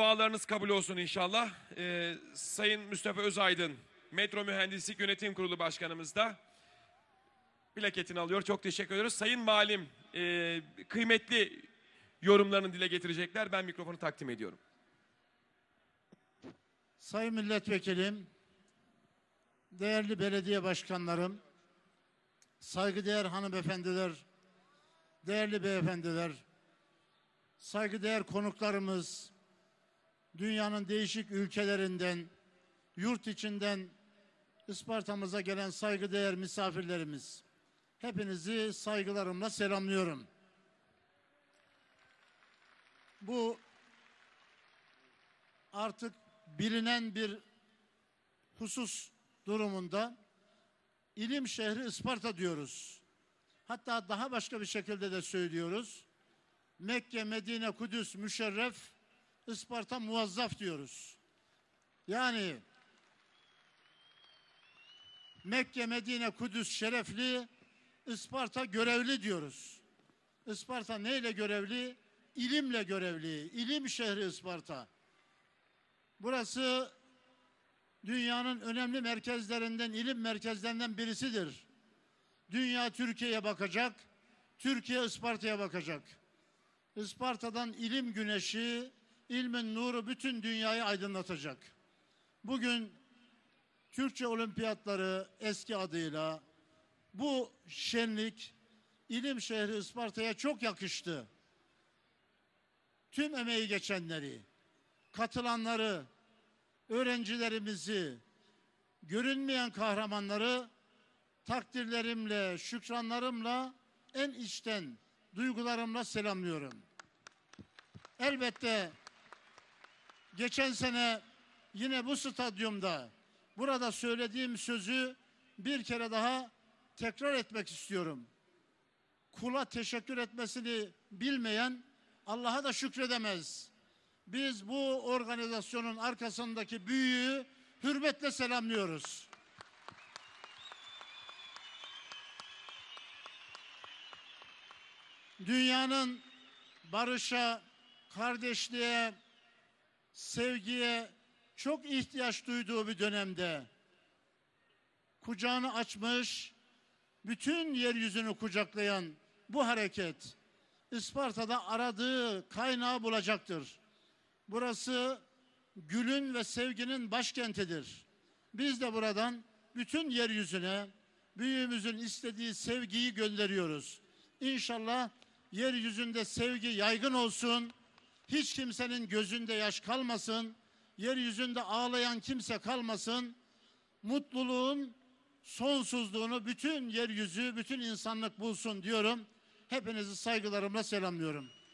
Dualarınız kabul olsun inşallah. Ee, Sayın Mustafa Özaydın, Metro Mühendislik Yönetim Kurulu Başkanımız da plaketini alıyor. Çok teşekkür ediyoruz. Sayın Malim, e, kıymetli yorumlarını dile getirecekler. Ben mikrofonu takdim ediyorum. Sayın Milletvekilim, değerli belediye başkanlarım, saygıdeğer hanımefendiler, değerli beyefendiler, saygıdeğer konuklarımız, dünyanın değişik ülkelerinden, yurt içinden Isparta'mıza gelen saygıdeğer misafirlerimiz. Hepinizi saygılarımla selamlıyorum. Bu artık bilinen bir husus durumunda ilim şehri Isparta diyoruz. Hatta daha başka bir şekilde de söylüyoruz. Mekke, Medine, Kudüs, Müşerref, Isparta muvazzaf diyoruz. Yani Mekke, Medine, Kudüs şerefli, Isparta görevli diyoruz. Isparta neyle görevli? İlimle görevli. İlim şehri Isparta. Burası dünyanın önemli merkezlerinden, ilim merkezlerinden birisidir. Dünya Türkiye'ye bakacak, Türkiye Isparta'ya bakacak. Isparta'dan ilim güneşi, ilmin nuru bütün dünyayı aydınlatacak. Bugün Türkçe olimpiyatları eski adıyla bu şenlik ilim şehri Isparta'ya çok yakıştı. Tüm emeği geçenleri, katılanları, öğrencilerimizi, görünmeyen kahramanları takdirlerimle, şükranlarımla en içten duygularımla selamlıyorum. Elbette geçen sene yine bu stadyumda burada söylediğim sözü bir kere daha tekrar etmek istiyorum. Kula teşekkür etmesini bilmeyen Allah'a da şükredemez. Biz bu organizasyonun arkasındaki büyüğü hürmetle selamlıyoruz. Dünyanın barışa, kardeşliğe, sevgiye çok ihtiyaç duyduğu bir dönemde kucağını açmış, bütün yeryüzünü kucaklayan bu hareket Isparta'da aradığı kaynağı bulacaktır. Burası gülün ve sevginin başkentidir. Biz de buradan bütün yeryüzüne büyüğümüzün istediği sevgiyi gönderiyoruz. İnşallah yeryüzünde sevgi yaygın olsun. Hiç kimsenin gözünde yaş kalmasın. Yeryüzünde ağlayan kimse kalmasın. Mutluluğun sonsuzluğunu bütün yeryüzü, bütün insanlık bulsun diyorum. Hepinizi saygılarımla selamlıyorum.